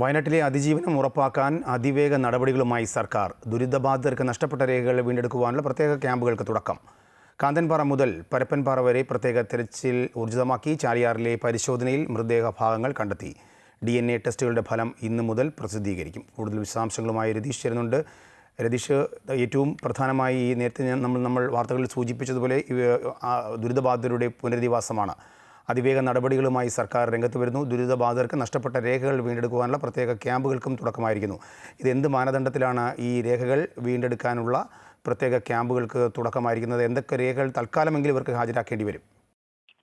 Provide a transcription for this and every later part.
വയനാട്ടിലെ അതിജീവനം ഉറപ്പാക്കാൻ അതിവേഗ നടപടികളുമായി സർക്കാർ. ദുരിതബാധിതർക്ക് നഷ്ടപ്പെട്ട രേഖകൾ വീണ്ടെടുക്കുവാനുള്ള പ്രത്യേക ക്യാമ്പുകൾക്ക് തുടക്കം. കാന്തൻപാറ മുതൽ പരപ്പൻപാറ വരെ പ്രത്യേക തെരച്ചിൽ ഊർജിതമാക്കി ചാലിയാറിലെ പരിശോധനയിൽ മൃതദേഹ ഭാഗങ്ങൾ കണ്ടെത്തി. ഡി എൻ എ ടെസ്റ്റുകളുടെ ഫലം ഇന്നു മുതൽ പ്രസിദ്ധീകരിക്കും. കൂടുതൽ വിശദാംശങ്ങളുമായി രതീഷ് ചേരുന്നുണ്ട്. രതീഷ് ഏറ്റവും പ്രധാനമായി ഈ നേരത്തെ നമ്മൾ നമ്മൾ വാർത്തകളിൽ സൂചിപ്പിച്ചതുപോലെ ദുരിതബാധിതരുടെ പുനരധിവാസമാണ്. അതിവേഗ നടപടികളുമായി സർക്കാർ രംഗത്ത് വരുന്നു. ദുരിതബാധിതർക്ക് നഷ്ടപ്പെട്ട രേഖകൾ വീണ്ടെടുക്കുവാനുള്ള പ്രത്യേക ക്യാമ്പുകൾക്കും തുടക്കമായിരിക്കുന്നു. ഇത് മാനദണ്ഡത്തിലാണ് ഈ രേഖകൾ വീണ്ടെടുക്കാനുള്ള പ്രത്യേക ക്യാമ്പുകൾക്ക് തുടക്കമായിരിക്കുന്നത്? എന്തൊക്കെ രേഖകൾ തൽക്കാലമെങ്കിലും ഇവർക്ക് ഹാജരാക്കേണ്ടി വരും?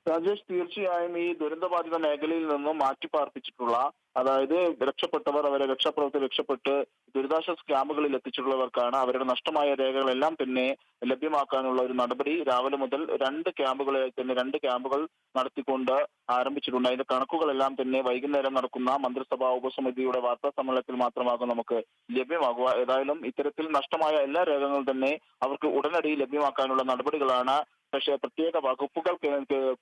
രാജേഷ് തീർച്ചയായും ഈ ദുരന്തബാധിത മേഖലയിൽ നിന്നും മാറ്റിപ്പാർപ്പിച്ചിട്ടുള്ള അതായത് രക്ഷപ്പെട്ടവർ അവരെ രക്ഷാപ്രവർത്തി രക്ഷപ്പെട്ട് ദുരിതാശ്വാസ ക്യാമ്പുകളിൽ എത്തിച്ചിട്ടുള്ളവർക്കാണ് അവരുടെ നഷ്ടമായ രേഖകളെല്ലാം തന്നെ ലഭ്യമാക്കാനുള്ള ഒരു നടപടി രാവിലെ മുതൽ രണ്ട് ക്യാമ്പുകളിൽ തന്നെ രണ്ട് ക്യാമ്പുകൾ നടത്തിക്കൊണ്ട് ആരംഭിച്ചിട്ടുണ്ട്. അതിന്റെ കണക്കുകളെല്ലാം തന്നെ വൈകുന്നേരം നടക്കുന്ന മന്ത്രിസഭാ ഉപസമിതിയുടെ വാർത്താ സമ്മേളനത്തിൽ മാത്രമാകും നമുക്ക് ലഭ്യമാകുക. ഏതായാലും ഇത്തരത്തിൽ നഷ്ടമായ എല്ലാ രേഖകളും തന്നെ അവർക്ക് ഉടനടി ലഭ്യമാക്കാനുള്ള നടപടികളാണ് പക്ഷേ പ്രത്യേക വകുപ്പുകൾ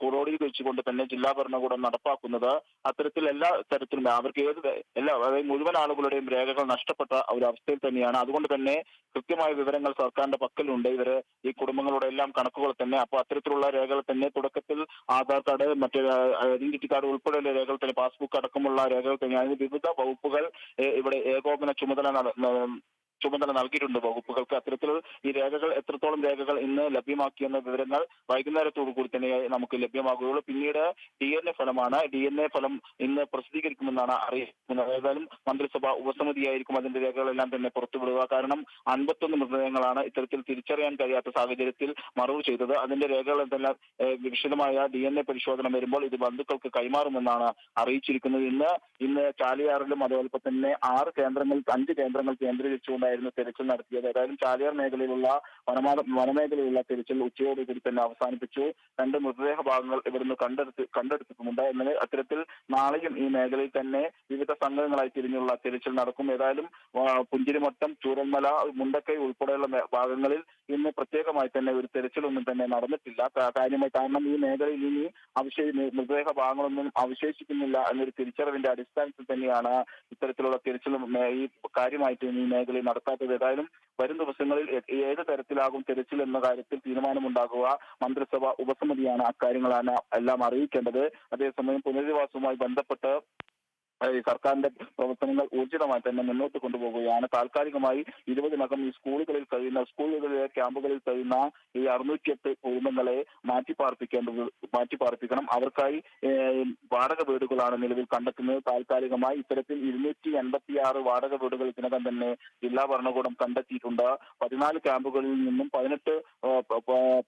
കുറോടിയിൽ വെച്ചുകൊണ്ട് തന്നെ ജില്ലാ ഭരണകൂടം നടപ്പാക്കുന്നത് അത്തരത്തിൽ എല്ലാ തരത്തിലും അവർക്ക് ഏത് എല്ലാ അതായത് മുഴുവൻ ആളുകളുടെയും രേഖകൾ നഷ്ടപ്പെട്ട ഒരു അവസ്ഥയിൽ തന്നെയാണ്. അതുകൊണ്ട് തന്നെ കൃത്യമായ വിവരങ്ങൾ സർക്കാരിന്റെ പക്കലുണ്ട്. ഇവർ ഈ കുടുംബങ്ങളുടെ എല്ലാം കണക്കുകൾ തന്നെ അപ്പോൾ അത്തരത്തിലുള്ള രേഖകൾ തന്നെ തുടക്കത്തിൽ ആധാർ കാർഡ് മറ്റേ ഐഡന്റിറ്റി കാർഡ് ഉൾപ്പെടെയുള്ള രേഖകൾ തന്നെ പാസ്ബുക്ക് അടക്കമുള്ള രേഖകൾ തന്നെ അതിന് വിവിധ വകുപ്പുകൾ ഇവിടെ ഏകോപന ചുമതല ചുമതല നൽകിയിട്ടുണ്ട് വകുപ്പുകൾക്ക്. അത്തരത്തിൽ ഈ രേഖകൾ എത്രത്തോളം രേഖകൾ ഇന്ന് ലഭ്യമാക്കിയെന്ന വിവരങ്ങൾ വൈകുന്നേരത്തോടു കൂടി തന്നെ നമുക്ക് ലഭ്യമാകുകയുള്ളൂ. പിന്നീട് ഡി എൻ എ ഫലമാണ്. ഡി എൻ എ ഫലം ഇന്ന് പ്രസിദ്ധീകരിക്കുമെന്നാണ് അറിയിക്കുന്നത്. ഏതായാലും മന്ത്രിസഭ ഉപസമിതിയായിരിക്കും അതിന്റെ രേഖകളെല്ലാം തന്നെ പുറത്തുവിടുക. കാരണം അൻപത്തൊന്ന് മൃതദേഹങ്ങളാണ് ഇത്തരത്തിൽ തിരിച്ചറിയാൻ കഴിയാത്ത സാഹചര്യത്തിൽ മറവ് ചെയ്തത്. അതിന്റെ രേഖകളെല്ലാം വിശദമായ ഡി എൻ എ പരിശോധന വരുമ്പോൾ ഇത് ബന്ധുക്കൾക്ക് കൈമാറുമെന്നാണ് അറിയിച്ചിരിക്കുന്നത്. ഇന്ന് ഇന്ന് ചാലിയാറിലും അതോടൊപ്പം തന്നെ ആറ് കേന്ദ്രങ്ങൾ അഞ്ച് കേന്ദ്രങ്ങൾ കേന്ദ്രീകരിച്ചുകൊണ്ടായിരുന്നു തെരച്ചിൽ നടത്തിയത്. ഏതായാലും ചാലിയാർ മേഖലയിലുള്ള വനമാ വനമേഖലയിലുള്ള തെരച്ചിൽ ഉച്ചയോടുകൂടി തന്നെ അവസാനിപ്പിച്ചു. രണ്ട് മൃതദേഹ ഭാഗങ്ങൾ ഇവിടുന്ന് കണ്ടെടുത്ത് കണ്ടെടുത്തിട്ടുമുണ്ട്. എന്നാൽ അത്തരത്തിൽ നാളെയും ഈ മേഖലയിൽ തന്നെ വിവിധ സംഘങ്ങളായി തിരിഞ്ഞുള്ള തിരച്ചിൽ നടക്കും. ഏതായാലും പുഞ്ചിരിമട്ടം ചൂരന്മല മുണ്ടക്കൈ ഉൾപ്പെടെയുള്ള ഭാഗങ്ങളിൽ ഇന്ന് പ്രത്യേകമായി തന്നെ ഒരു തെരച്ചിലൊന്നും തന്നെ നടന്നിട്ടില്ല. കാര്യമായി കാരണം ഈ മേഖലയിൽ ഇനി അവശേ മൃതദേഹ ഭാഗങ്ങളൊന്നും അവശേഷിക്കുന്നില്ല എന്നൊരു തിരിച്ചറിവിന്റെ അടിസ്ഥാനത്തിൽ തന്നെയാണ് ഇത്തരത്തിലുള്ള തിരച്ചിലും ഈ കാര്യമായിട്ട് ഈ മേഖലയിൽ നടത്താത്തത് ഏതായാലും വരും ദിവസങ്ങളിൽ ഏത് തരത്തിലാകും തിരച്ചിൽ എന്ന കാര്യത്തിൽ തീരുമാനമുണ്ടാകുക. മന്ത്രിസഭ ഉപസമിതിയാണ് അക്കാര്യങ്ങളാണ് എല്ലാം അറിയിക്കേണ്ടത്. അതേസമയം പുനരധിവാസവുമായി ബന്ധപ്പെട്ട് സർക്കാരിന്റെ പ്രവർത്തനങ്ങൾ ഊർജിതമായി തന്നെ മുന്നോട്ട് കൊണ്ടുപോകുകയാണ്. താൽക്കാലികമായി ഇരുപതിനകം ഈ സ്കൂളുകളിൽ കഴിയുന്ന സ്കൂളുകളിലെ ക്യാമ്പുകളിൽ കഴിയുന്ന ഈ അറുന്നൂറ്റിയെട്ട് കുടുംബങ്ങളെ മാറ്റിപ്പാർപ്പിക്കേണ്ടത് മാറ്റിപ്പാർപ്പിക്കണം. അവർക്കായി വാടക വീടുകളാണ് നിലവിൽ കണ്ടെത്തുന്നത്. താൽക്കാലികമായി ഇത്തരത്തിൽ ഇരുന്നൂറ്റി എൺപത്തി ആറ് വാടക വീടുകൾ ഇതിനകം തന്നെ ജില്ലാ ഭരണകൂടം കണ്ടെത്തിയിട്ടുണ്ട്. പതിനാല് ക്യാമ്പുകളിൽ നിന്നും പതിനെട്ട്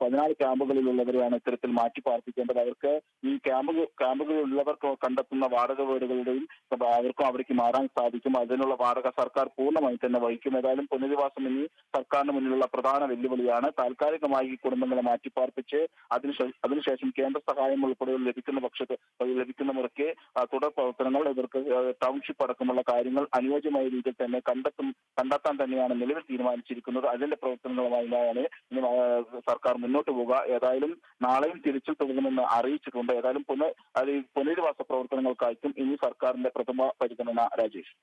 പതിനാല് ക്യാമ്പുകളിലുള്ളവരെയാണ് ഇത്തരത്തിൽ മാറ്റിപ്പാർപ്പിക്കേണ്ടത്. അവർക്ക് ഈ ക്യാമ്പ് ക്യാമ്പുകളിലുള്ളവർക്ക് കണ്ടെത്തുന്ന വാടക വീടുകളുടെയും അവർക്കും അവിടേക്ക് മാറാൻ സാധിക്കും. അതിനുള്ള വാടക സർക്കാർ പൂർണമായി തന്നെ വഹിക്കും. ഏതായാലും പുനരധിവാസം ഇനി സർക്കാരിന് മുന്നിലുള്ള പ്രധാന വെല്ലുവിളിയാണ്. താൽക്കാലികമായി ഈ കുടുംബങ്ങളെ മാറ്റിപ്പാർപ്പിച്ച് അതിനുശേഷം അതിനുശേഷം കേന്ദ്ര സഹായം ഉൾപ്പെടെ ലഭിക്കുന്ന പക്ഷത്ത് ലഭിക്കുന്ന മുറയ്ക്ക് തുടർ പ്രവർത്തനങ്ങൾ ഇവർക്ക് ടൗൺഷിപ്പ് അടക്കമുള്ള കാര്യങ്ങൾ അനുയോജ്യമായ രീതിയിൽ തന്നെ കണ്ടെത്തും കണ്ടെത്താൻ തന്നെയാണ് നിലവിൽ തീരുമാനിച്ചിരിക്കുന്നത്. അതിന്റെ പ്രവർത്തനങ്ങളുമായാണ് സർക്കാർ മുന്നോട്ട് പോവുക. ഏതായാലും നാളെയും തിരിച്ചു തുടങ്ങുമെന്ന് അറിയിച്ചിട്ടുണ്ട്. ഏതായാലും പുനഃ പുനർ പുനരധിവാസ പ്രവർത്തനങ്ങൾക്കായിട്ടും ഇനി സർക്കാരിന്റെ പ്രഥമ പരിഗണന രാജേഷ്.